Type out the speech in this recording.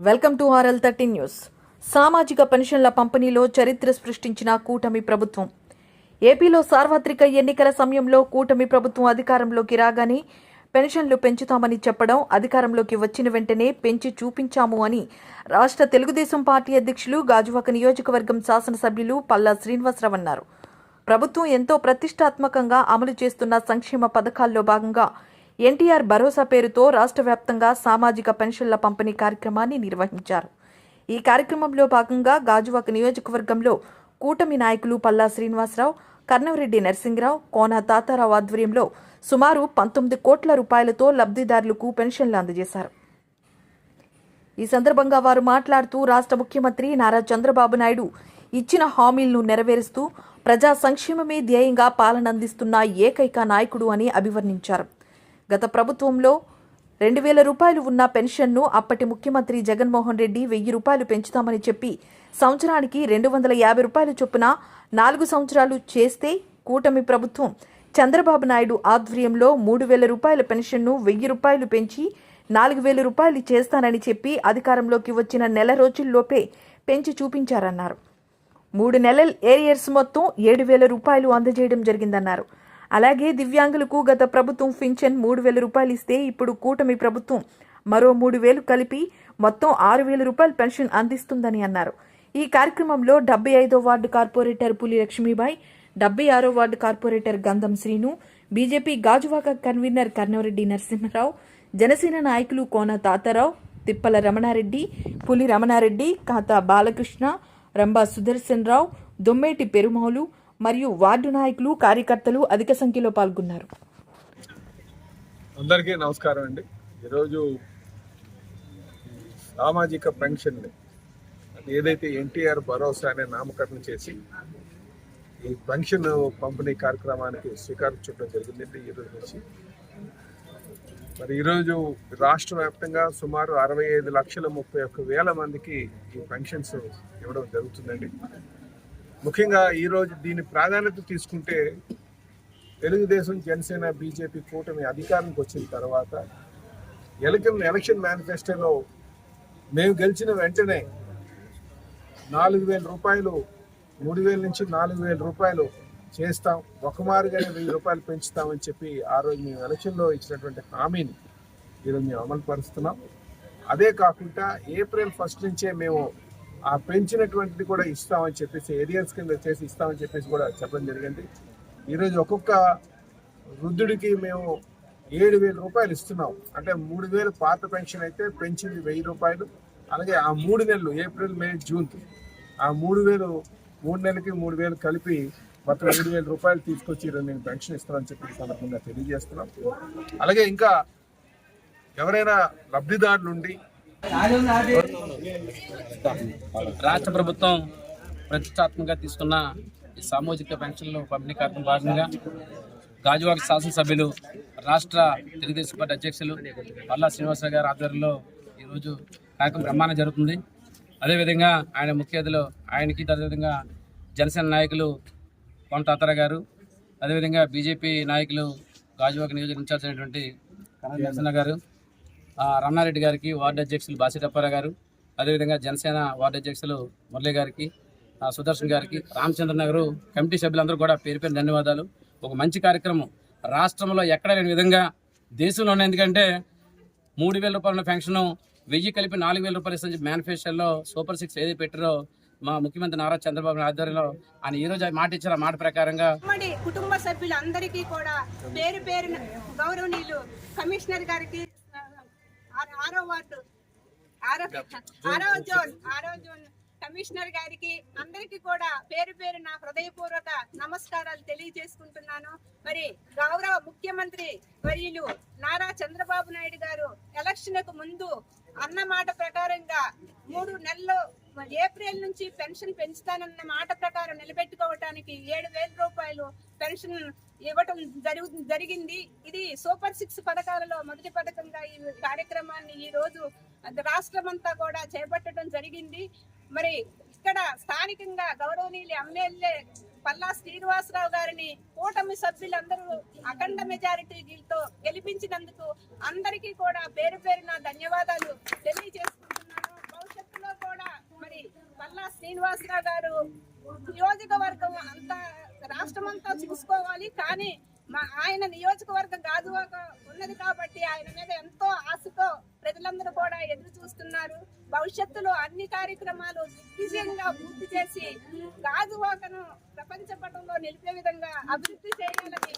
Welcome to RL thirty news. సామాజిక పెన్షన్ల పంపిణీలో చరిత్ర సృష్టించిన కూటమి ప్రభుత్వం. ఏపీలో సార్వత్రిక ఎన్నికల సమయంలో కూటమి ప్రభుత్వం అధికారంలోకి రాగానే పెన్షన్లు పెంచుతామని చెప్పడం అధికారంలోకి వచ్చిన వెంటనే పెంచి చూపించాము అని రాష్ట్ర తెలుగుదేశం పార్టీ అధ్యక్షులు గాజువాక నియోజకవర్గం శాసనసభ్యులు పల్లా శ్రీనివాసరావు అన్నారు. ప్రభుత్వం ఎంతో ప్రతిష్టాత్మకంగా అమలు చేస్తున్న సంక్షేమ పథకాల్లో భాగంగా ఎన్టీఆర్ భరోసా పేరుతో రాష్ట్ర వ్యాప్తంగా సామాజిక పెన్షన్ల పంపిణీ కార్యక్రమాన్ని నిర్వహించారు. ఈ కార్యక్రమంలో భాగంగా గాజువాక నియోజకవర్గంలో కూటమి నాయకులు పల్లా శ్రీనివాసరావు కర్ణవరెడ్డి నరసింహరావు కోన తాతారావు ఆధ్వర్యంలో సుమారు పంతొమ్మిది కోట్ల రూపాయలతో లబ్ధిదారులకు పెన్షన్లు అందజేశారు. ఈ సందర్భంగా వారు మాట్లాడుతూ రాష్ట్ర ముఖ్యమంత్రి నారా చంద్రబాబు నాయుడు ఇచ్చిన హామీలను నెరవేరుస్తూ ప్రజా సంక్షేమమే ధ్యేయంగా పాలన అందిస్తున్న ఏకైక నాయకుడు అని అభివర్ణించారు. గత ప్రభుత్వంలో రెండు వేల రూపాయలు ఉన్న పెన్షన్ను అప్పటి ముఖ్యమంత్రి జగన్మోహన్ రెడ్డి వెయ్యి రూపాయలు పెంచుతామని చెప్పి సంవత్సరానికి రెండు వందల యాభై రూపాయల చొప్పున నాలుగు సంవత్సరాలు చేస్తే కూటమి ప్రభుత్వం చంద్రబాబు నాయుడు ఆధ్వర్యంలో మూడు వేల రూపాయల పెన్షన్ను వెయ్యి రూపాయలు పెంచి నాలుగు వేల రూపాయలు చేస్తానని చెప్పి అధికారంలోకి వచ్చిన నెల రోజుల్లోపే పెంచి చూపించారన్నారు. మూడు నెలల ఏరియర్స్ మొత్తం ఏడు వేల రూపాయలు అందజేయడం జరిగిందన్నారు. అలాగే దివ్యాంగులకు గత ప్రభుత్వం పింఛన్ మూడు వేల రూపాయలు ఇస్తే ఇప్పుడు కూటమి ప్రభుత్వం మరో మూడు వేలు కలిపి మొత్తం ఆరు వేల రూపాయల పెన్షన్ అందిస్తుందని అన్నారు. ఈ కార్యక్రమంలో డెబ్బై ఐదో వార్డు కార్పొరేటర్ పులి లక్ష్మీబాయి డెబ్బై ఆరో ward corporator Gandham Srinu BJP Gajuwaka convener Karnavareddy Narasimharao Janasena నాయకులు కోన తాతారావు తిప్పల రమణారెడ్డి పులి రమణారెడ్డి ఖాతా బాలకృష్ణ రంభా సుదర్శన్ రావు దొమ్మేటి పెరుమౌలు మరియు వార్డు నాయకులు కార్యకర్తలు అధిక సంఖ్యలో పాల్గొన్నారు. అందరికీ నమస్కారం అండి. ఈరోజు సామాజిక పెన్షన్ ఏదైతే ఎన్టీఆర్ భరోసా అనే నామకరణం చేసి ఈ పెన్షన్ పంపిణీ కార్యక్రమానికి శ్రీకారం చుట్టడం జరిగిందండి ఈ రోజు నుంచి. మరి ఈరోజు రాష్ట్ర వ్యాప్తంగా సుమారు అరవై ఐదు లక్షల ముప్పై ఒక్క వేల మందికి ఈ పెన్షన్స్ ఇవ్వడం జరుగుతుందండి. ముఖ్యంగా ఈరోజు దీని ప్రాధాన్యత తీసుకుంటే తెలుగుదేశం జనసేన బీజేపీ కూటమి అధికారానికి వచ్చిన తర్వాత ఎలక్షన్ ఎలక్షన్ మేనిఫెస్టోలో మేము గెలిచిన వెంటనే నాలుగు వేల రూపాయలు మూడు వేల నుంచి నాలుగు వేల రూపాయలు చేస్తాం. ఒకమారుగానే వెయ్యి రూపాయలు పెంచుతామని చెప్పి ఆ రోజు మేము ఎలక్షన్లో ఇచ్చినటువంటి హామీని ఈరోజు మేము అమలు పరుస్తున్నాం అదే కాకుండా ఏప్రిల్ ఫస్ట్ నుంచే మేము ఆ పెంచినటువంటిది కూడా ఇస్తామని చెప్పేసి ఏరియాస్ కింద చేసి ఇస్తామని చెప్పేసి కూడా చెప్పడం జరిగింది. ఈరోజు ఒక్కొక్క వృద్ధుడికి మేము ఏడు వేల రూపాయలు ఇస్తున్నాం. అంటే మూడు వేలు పాత పెన్షన్ అయితే పెంచింది వెయ్యి రూపాయలు. అలాగే ఆ మూడు నెలలు ఏప్రిల్ మే జూన్ ఆ మూడు వేలు మూడు నెలలకి మూడు వేలు కలిపి మొత్తం ఏడు వేల రూపాయలు తీసుకొచ్చి ఈరోజు నేను పెన్షన్ ఇస్తానని చెప్పి సందర్భంగా తెలియజేస్తున్నాం. అలాగే ఇంకా ఎవరైనా లబ్ధిదారులు ఉండి రాష్ట్ర ప్రభుత్వం ప్రతిష్టాత్మకంగా తీసుకున్న ఈ సామాజిక పెన్షన్లు పంపిణీ కార్యక్రమం భాగంగా గాజువాక శాసనసభ్యులు రాష్ట్ర తెలుగుదేశం పార్టీ అధ్యక్షులు పల్లా శ్రీనివాసరావు గారి ఆధ్వర్యంలో ఈరోజు కార్యక్రమం బ్రహ్మాండం జరుగుతుంది. అదేవిధంగా ఆయన ముఖ్య అతిథులు ఆయనకి అదేవిధంగా జనసేన నాయకులు కొంట తాతార గారు అదేవిధంగా బీజేపీ నాయకులు గాజువాక నియోజక ఇన్ఛార్జ్ అయినటువంటి కరణ్ గారు రమణారెడ్డి గారికి వార్డు అధ్యక్షులు బాసిటప్పారా గారు అదేవిధంగా జనసేన వార్డు అధ్యక్షులు మురళి గారికి సుదర్శన్ గారికి రామచంద్ర నగర్ కమిటీ సభ్యులందరూ కూడా పేరు పేరు ధన్యవాదాలు. ఒక మంచి కార్యక్రమం. రాష్ట్రంలో ఎక్కడ లేని విధంగా దేశంలోనే ఎందుకంటే మూడు వేల రూపాయల పెన్షన్ వెయ్యి కలిపి నాలుగు వేల రూపాయలు ఇస్తుంది మేనిఫెస్టోలో సూపర్ సిక్స్ ఏది పెట్టారో మా ముఖ్యమంత్రి నారా చంద్రబాబు నాయుడు ఆధ్వర్యంలో ఆయన ఈ రోజు ఆ మాట ఇచ్చారు. మాట ప్రకారంగా కుటుంబ సభ్యులందరికీ కూడా పేరు పేరు గౌరవనీయులు కమిషనర్ గారికి ఆరో వార్డు. ఆరో ఆరో జోన్ ఆరో జోన్. కమిషనర్ గారికి అందరికీ కూడా పేరు పేరు నా హృదయపూర్వక నమస్కారాలు తెలియజేసుకుంటున్నాను. మరి గౌరవ ముఖ్యమంత్రి వర్యులు నారా చంద్రబాబు నాయుడు గారు ఎలక్షన్కు ముందు అన్న మాట ప్రకారంగా మూడు నెలలు ఏప్రిల్ నుంచి పెన్షన్ పెంచుతానన్న మాట ప్రకారం నిలబెట్టుకోవటానికి ఏడు వేల రూపాయలు పెన్షన్ ఇవ్వటం జరుగు జరిగింది. ఇది సూపర్ సిక్స్ పథకాలలో మొదటి పథకంగా ఈ కార్యక్రమాన్ని ఈ రోజు రాష్ట్రమంతా కూడా చేపట్టడం జరిగింది. మరి ఇక్కడ స్థానికంగా గౌరవనీయులు ఎమ్మెల్యే పల్లా శ్రీనివాసరావు గారిని కూటమి సభ్యులందరూ అఖండ మెజారిటీతో గెలిపించినందుకు అందరికీ కూడా పేరు పేరున ధన్యవాదాలు తెలియజేసుకుంటున్నాను. శ్రీనివాసరావు గారు నియోజకవర్గం కానీ మా ఆయన నియోజకవర్గం గాజువాక ఉన్నది కాబట్టి ఆయన మీద ఎంతో ఆశతో ప్రజలందరూ కూడా ఎదురు చూస్తున్నారు. భవిష్యత్తులో అన్ని కార్యక్రమాలు దిగ్విజయంగా పూర్తి చేసి గాజువాకను ప్రపంచ పటంలో నిలిపే విధంగా అభివృద్ధి చేయాలని